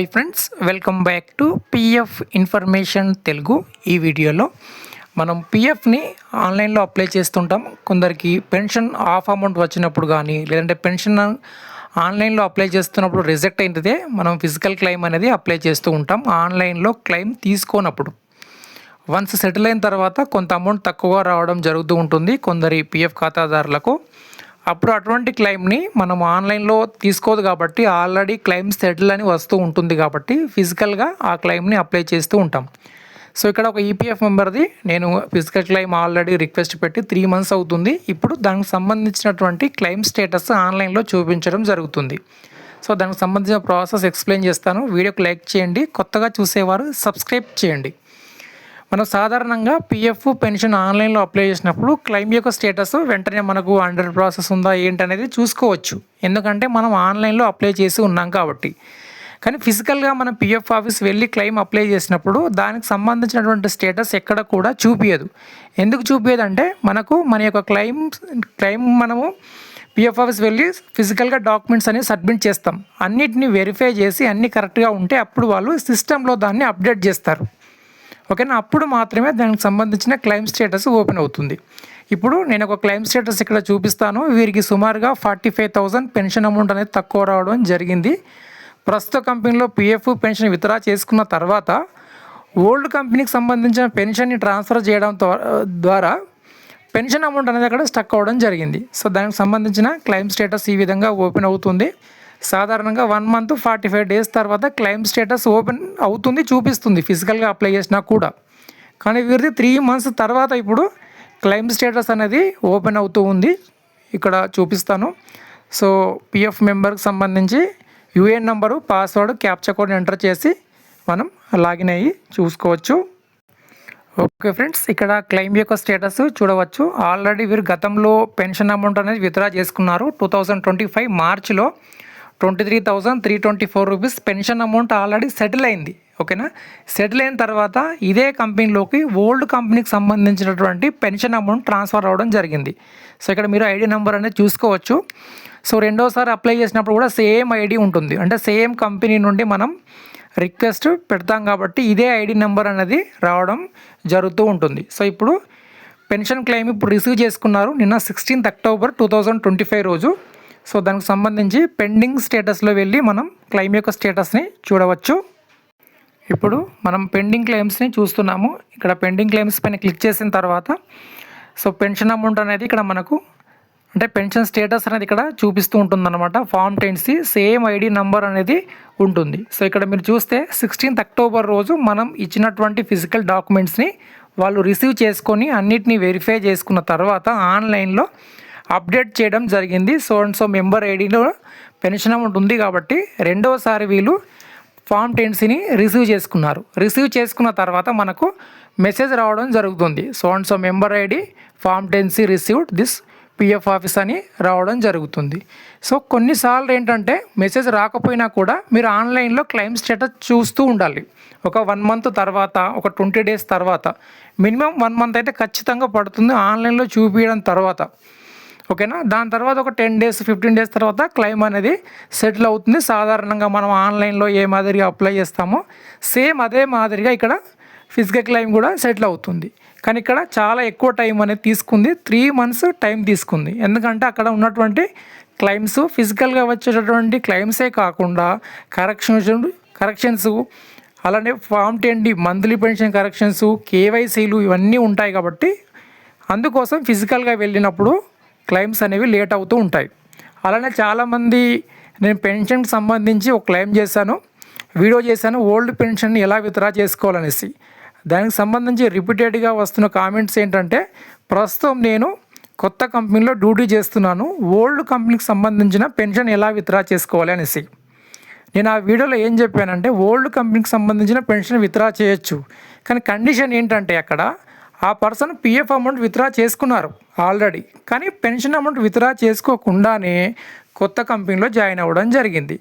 Hi friends welcome back to PF information Telugu ఈ వీడియోలో. మనం పిఎఫ్ని ఆన్లైన్లో అప్లై చేస్తుంటాం. కొందరికి పెన్షన్ ఆఫ్ అమౌంట్ వచ్చినప్పుడు కానీ లేదంటే పెన్షన్ ఆన్లైన్లో అప్లై చేస్తున్నప్పుడు రిజెక్ట్ అయినదే మనం ఫిజికల్ క్లెయిమ్ అనేది అప్లై చేస్తూ ఉంటాం ఆన్లైన్లో క్లెయిమ్ తీసుకోనప్పుడు. వన్స్ సెటిల్ అయిన తర్వాత కొంత అమౌంట్ తక్కువ రావడం జరుగుతూ ఉంటుంది. కొందరి పిఎఫ్ ఖాతాదారులకు అప్పుడు అటువంటి క్లెయిమ్ని మనం ఆన్లైన్లో తీసుకోదు కాబట్టి ఆల్రెడీ క్లెయిమ్ సెటిల్ అని వస్తూ ఉంటుంది కాబట్టి ఫిజికల్గా ఆ క్లెయిమ్ని అప్లై చేస్తూ ఉంటాం. సో ఇక్కడ ఒక ఈపీఎఫ్ మెంబర్ది నేను ఫిజికల్ క్లెయిమ్ ఆల్రెడీ రిక్వెస్ట్ పెట్టి త్రీ మంత్స్ అవుతుంది. ఇప్పుడు దానికి సంబంధించినటువంటి క్లెయిమ్ స్టేటస్ ఆన్లైన్లో చూపించడం జరుగుతుంది. సో దానికి సంబంధించిన ప్రాసెస్ ఎక్స్ప్లెయిన్ చేస్తాను. వీడియోకి లైక్ చేయండి. కొత్తగా చూసేవారు సబ్స్క్రైబ్ చేయండి. మనం సాధారణంగా పిఎఫ్ పెన్షన్ ఆన్లైన్లో అప్లై చేసినప్పుడు క్లెయిమ్ యొక్క స్టేటస్ వెంటనే మనకు అండర్ ప్రాసెస్ ఉందా ఏంటనేది చూసుకోవచ్చు. ఎందుకంటే మనం ఆన్లైన్లో అప్లై చేసి ఉన్నాం కాబట్టి. కానీ ఫిజికల్గా మనం పిఎఫ్ ఆఫీస్ వెళ్ళి క్లెయిమ్ అప్లై చేసినప్పుడు దానికి సంబంధించినటువంటి స్టేటస్ ఎక్కడ కూడా చూపించదు ఎందుకు చూపించదు అంటే మనకు మన యొక్క క్లెయిమ్ క్లెయిమ్ మనము పిఎఫ్ ఆఫీస్ వెళ్ళి ఫిజికల్గా డాక్యుమెంట్స్ అనేవి సబ్మిట్ చేస్తాం. అన్నిటిని వెరిఫై చేసి అన్నీ కరెక్ట్గా ఉంటే అప్పుడు వాళ్ళు సిస్టంలో దాన్ని అప్డేట్ చేస్తారు. ఓకేనా? అప్పుడు మాత్రమే దానికి సంబంధించిన క్లెయిమ్ స్టేటస్ ఓపెన్ అవుతుంది. ఇప్పుడు నేను ఒక క్లెయిమ్ స్టేటస్ ఇక్కడ చూపిస్తాను. వీరికి సుమారుగా forty five thousand pension amount అనేది తక్కువ రావడం జరిగింది. ప్రస్తుత కంపెనీలో పిఎఫ్ పెన్షన్ విత్డ్రా చేసుకున్న తర్వాత ఓల్డ్ కంపెనీకి సంబంధించిన పెన్షన్ని ట్రాన్స్ఫర్ చేయడం ద్వారా పెన్షన్ అమౌంట్ అనేది అక్కడ స్టక్ అవ్వడం జరిగింది. సో దానికి సంబంధించిన క్లెయిమ్ స్టేటస్ ఈ విధంగా ఓపెన్ అవుతుంది. సాధారణంగా one month forty five days తర్వాత క్లైమ్ స్టేటస్ ఓపెన్ అవుతుంది చూపిస్తుంది ఫిజికల్గా అప్లై చేసినా కూడా. కానీ వీరిది త్రీ మంత్స్ తర్వాత ఇప్పుడు క్లైమ్ స్టేటస్ అనేది ఓపెన్ అవుతూ ఉంది. ఇక్కడ చూపిస్తాను. సో పిఎఫ్ మెంబర్కి సంబంధించి UAN number password captcha code enter చేసి మనం లాగిన్ అయ్యి చూసుకోవచ్చు. ఓకే ఫ్రెండ్స్ ఇక్కడ క్లెయిమ్ యొక్క స్టేటస్ చూడవచ్చు. ఆల్రెడీ వీరు గతంలో పెన్షన్ అమౌంట్ అనేది విత్డ్రా చేసుకున్నారు. టూ థౌజండ్ ట్వంటీ ఫైవ్ మార్చ్లో twenty three thousand three twenty four rupees pension amount already settle అయింది ఓకేనా? సెటిల్ అయిన తర్వాత ఇదే కంపెనీలోకి ఓల్డ్ కంపెనీకి సంబంధించినటువంటి పెన్షన్ అమౌంట్ ట్రాన్స్ఫర్ అవ్వడం జరిగింది. సో ఇక్కడ మీరు ఐడి నెంబర్ అనేది చూసుకోవచ్చు. సో రెండోసారి అప్లై చేసినప్పుడు కూడా సేమ్ ఐడి ఉంటుంది. అంటే సేమ్ కంపెనీ నుండి మనం రిక్వెస్ట్ పెడతాం కాబట్టి ఇదే ఐడి నెంబర్ అనేది రావడం జరుగుతూ ఉంటుంది. సో ఇప్పుడు పెన్షన్ క్లెయిమ్ ఇప్పుడు రిసీవ్ చేసుకున్నారు నిన్న sixteenth October two thousand twenty five రోజు. సో దానికి సంబంధించి పెండింగ్ స్టేటస్లో వెళ్ళి మనం క్లెయిమ్ యొక్క స్టేటస్ని చూడవచ్చు. ఇప్పుడు మనం పెండింగ్ క్లెయిమ్స్ని చూస్తున్నాము. ఇక్కడ పెండింగ్ క్లెయిమ్స్ పైన క్లిక్ చేసిన తర్వాత సో పెన్షన్ అమౌంట్ అనేది ఇక్కడ మనకు అంటే పెన్షన్ స్టేటస్ అనేది ఇక్కడ చూపిస్తూ ఉంటుందన్నమాట. Form ten C same ID number అనేది ఉంటుంది. సో ఇక్కడ మీరు చూస్తే సిక్స్టీన్త్ అక్టోబర్ రోజు మనం ఇచ్చినటువంటి ఫిజికల్ డాక్యుమెంట్స్ని వాళ్ళు రిసీవ్ చేసుకొని అన్నిటినీ వెరిఫై చేసుకున్న తర్వాత ఆన్లైన్లో అప్డేట్ చేయడం జరిగింది. సో అండ్ సో మెంబర్ ఐడిలో పెన్షన్ అమౌంట్ ఉంది కాబట్టి రెండవసారి వీళ్ళు ఫామ్ టెన్సీని రిసీవ్ చేసుకున్నారు. రిసీవ్ చేసుకున్న తర్వాత మనకు మెసేజ్ రావడం జరుగుతుంది. So and so member ID form ten C received this PF office అని రావడం జరుగుతుంది. సో కొన్నిసార్లు ఏంటంటే మెసేజ్ రాకపోయినా కూడా మీరు ఆన్లైన్లో క్లెయిమ్ స్టేటస్ చూస్తూ ఉండాలి. ఒక వన్ మంత్ తర్వాత ఒక ట్వంటీ డేస్ తర్వాత. మినిమం వన్ మంత్ అయితే ఖచ్చితంగా పడుతుంది ఆన్లైన్లో చూపించడం తర్వాత. ఓకేనా? దాని తర్వాత ఒక టెన్ డేస్ ఫిఫ్టీన్ డేస్ తర్వాత క్లెయిమ్ అనేది సెటిల్ అవుతుంది. సాధారణంగా మనం ఆన్లైన్లో ఏ మాదిరిగా అప్లై చేస్తామో సేమ్ అదే మాదిరిగా ఇక్కడ ఫిజికల్ క్లైమ్ కూడా సెటిల్ అవుతుంది. కానీ ఇక్కడ చాలా ఎక్కువ టైం అనేది తీసుకుంది. త్రీ మంత్స్ టైం తీసుకుంది. ఎందుకంటే అక్కడ ఉన్నటువంటి క్లైమ్స్ ఫిజికల్గా వచ్చేటటువంటి క్లైమ్సే కాకుండా కరెక్షన్స్ కరెక్షన్స్ అలానే form ten monthly pension corrections కేవైసీలు ఇవన్నీ ఉంటాయి కాబట్టి అందుకోసం ఫిజికల్గా వెళ్ళినప్పుడు క్లెయిమ్స్ అనేవి లేట్ అవుతూ ఉంటాయి. అలానే చాలామంది నేను పెన్షన్కి సంబంధించి ఒక క్లెయిమ్ చేశాను. వీడియో చేశాను. ఓల్డ్ పెన్షన్ ఎలా విత్డ్రా చేసుకోవాలనేసి. దానికి సంబంధించి రిపీటెడ్గా వస్తున్న కామెంట్స్ ఏంటంటే ప్రస్తుతం నేను కొత్త కంపెనీలో డ్యూటీ చేస్తున్నాను. ఓల్డ్ కంపెనీకి సంబంధించిన పెన్షన్ ఎలా విత్డ్రా చేసుకోవాలి అనేసి. నేను ఆ వీడియోలో ఏం చెప్పానంటే ఓల్డ్ కంపెనీకి సంబంధించిన పెన్షన్ విత్డ్రా చేయొచ్చు. కానీ కండిషన్ ఏంటంటే అక్కడ ఆ పర్సన్ పిఎఫ్ అమౌంట్ విత్డ్రా చేసుకున్నారు ఆల్రెడీ. కానీ పెన్షన్ అమౌంట్ విత్డ్రా చేసుకోకుండానే కొత్త కంపెనీలో జాయిన్ అవ్వడం జరిగింది.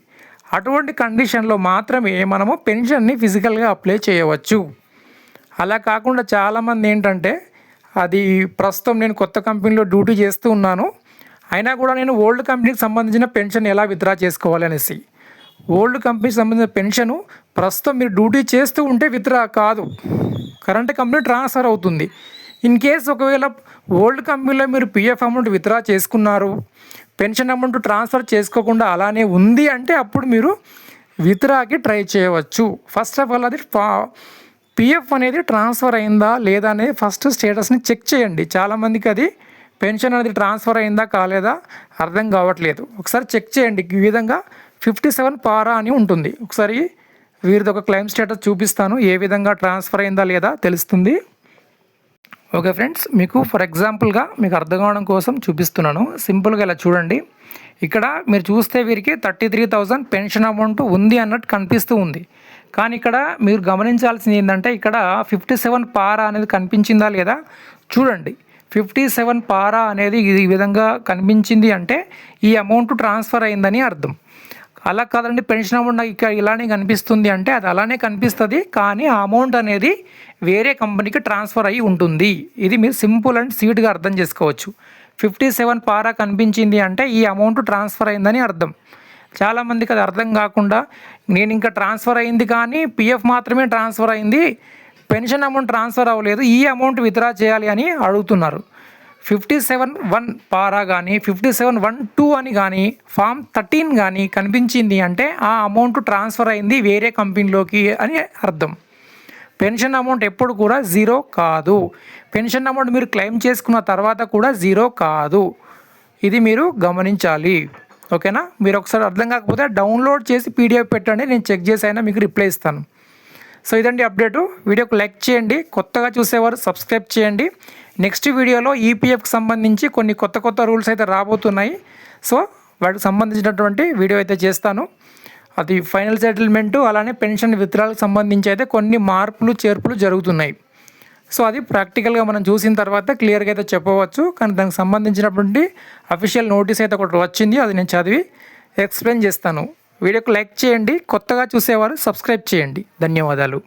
అటువంటి కండిషన్లో మాత్రమే మనము పెన్షన్ని ఫిజికల్గా అప్లై చేయవచ్చు. అలా కాకుండా చాలామంది ఏంటంటే అది ప్రస్తుతం నేను కొత్త కంపెనీలో డ్యూటీ చేస్తూ ఉన్నాను. అయినా కూడా నేను ఓల్డ్ కంపెనీకి సంబంధించిన పెన్షన్ ఎలా విత్డ్రా చేసుకోవాలి అనేసి. ఓల్డ్ కంపెనీకి సంబంధించిన పెన్షను ప్రస్తుతం మీరు డ్యూటీ చేస్తూ ఉంటే విత్డ్రా కాదు. కరెంట్ కంపెనీ ట్రాన్స్ఫర్ అవుతుంది. ఇన్ కేస్ ఒకవేళ ఓల్డ్ కంపెనీలో మీరు పిఎఫ్ అమౌంట్ విత్డ్రా చేసుకున్నారు పెన్షన్ అమౌంట్ ట్రాన్స్ఫర్ చేసుకోకుండా అలానే ఉంది అంటే అప్పుడు మీరు విత్డ్రాకి ట్రై చేయవచ్చు. ఫస్ట్ ఆఫ్ ఆల్ అది పిఎఫ్ అనేది ట్రాన్స్ఫర్ అయిందా లేదా అనేది ఫస్ట్ స్టేటస్ని చెక్ చేయండి. చాలామందికి అది పెన్షన్ అనేది ట్రాన్స్ఫర్ అయిందా కాలేదా అర్థం కావట్లేదు. ఒకసారి చెక్ చేయండి. ఈ విధంగా ఫిఫ్టీ సెవెన్ పారా అని ఉంటుంది. ఒకసారి వీరిది ఒక క్లెయిమ్ స్టేటస్ చూపిస్తాను. ఏ విధంగా ట్రాన్స్ఫర్ అయిందా లేదా తెలుస్తుంది. ఓకే ఫ్రెండ్స్ మీకు ఫర్ ఎగ్జాంపుల్గా మీకు అర్థం కావడం కోసం చూపిస్తున్నాను. సింపుల్గా ఇలా చూడండి. ఇక్కడ మీరు చూస్తే వీరికి thirty three thousand pension amount ఉంది అన్నట్టు కనిపిస్తూ ఉంది. కానీ ఇక్కడ మీరు గమనించాల్సింది ఏంటంటే ఇక్కడ ఫిఫ్టీ సెవెన్ పారా అనేది కనిపించిందా లేదా చూడండి. ఫిఫ్టీ సెవెన్ పారా అనేది ఈ విధంగా కనిపించింది అంటే ఈ అమౌంట్ ట్రాన్స్ఫర్ అయిందని అర్థం. అలా కాదండి పెన్షన్ అమౌంట్ నాకు ఇక్కడ ఇలానే కనిపిస్తుంది అంటే అది అలానే కనిపిస్తుంది కానీ ఆ అమౌంట్ అనేది వేరే కంపెనీకి ట్రాన్స్ఫర్ అయ్యి ఉంటుంది. ఇది మీరు సింపుల్ అండ్ స్వీట్గా అర్థం చేసుకోవచ్చు. ఫిఫ్టీ సెవెన్ పారా కనిపించింది అంటే ఈ అమౌంట్ ట్రాన్స్ఫర్ అయిందని అర్థం. చాలామందికి అది అర్థం కాకుండా నేను ఇంకా ట్రాన్స్ఫర్ అయింది కానీ పిఎఫ్ మాత్రమే ట్రాన్స్ఫర్ అయింది పెన్షన్ అమౌంట్ ట్రాన్స్ఫర్ అవ్వలేదు ఈ అమౌంట్ విత్డ్రా చేయాలి అని అడుగుతున్నారు. ఫిఫ్టీ సెవెన్ వన్ పారా కానీ ఫిఫ్టీ సెవెన్ వన్ టూ అని కానీ ఫామ్ థర్టీన్ కానీ కనిపించింది అంటే ఆ అమౌంట్ ట్రాన్స్ఫర్ అయింది వేరే కంపెనీలోకి అని అర్థం. పెన్షన్ అమౌంట్ ఎప్పుడు కూడా జీరో కాదు. పెన్షన్ అమౌంట్ మీరు క్లెయిమ్ చేసుకున్న తర్వాత కూడా జీరో కాదు. ఇది మీరు గమనించాలి. ఓకేనా మీరు ఒకసారి అర్థం కాకపోతే డౌన్లోడ్ చేసి పీడిఎఫ్ పెట్టండి నేను చెక్ చేసి అయినా మీకు రిప్లై ఇస్తాను. సో ఇదండి అప్డేటు. వీడియోకి లైక్ చేయండి కొత్తగా చూసేవారు సబ్స్క్రైబ్ చేయండి. నెక్స్ట్ వీడియోలో ఈపీఎఫ్కి సంబంధించి కొన్ని కొత్త కొత్త రూల్స్ అయితే రాబోతున్నాయి. సో వాటికి సంబంధించినటువంటి వీడియో అయితే చేస్తాను. అది ఫైనల్ సెటిల్మెంటు అలానే పెన్షన్ విత్రాలకు సంబంధించి అయితే కొన్ని మార్పులు చేర్పులు జరుగుతున్నాయి. సో అది ప్రాక్టికల్గా మనం చూసిన తర్వాత క్లియర్గా అయితే చెప్పవచ్చు. కానీ దానికి సంబంధించినటువంటి అఫీషియల్ నోటీస్ అయితే ఒకటి వచ్చింది అది నేను చదివి ఎక్స్ప్లెయిన్ చేస్తాను. వీడియోకి లైక్ చేయండి కొత్తగా చూసేవారు సబ్స్క్రైబ్ చేయండి. ధన్యవాదాలు.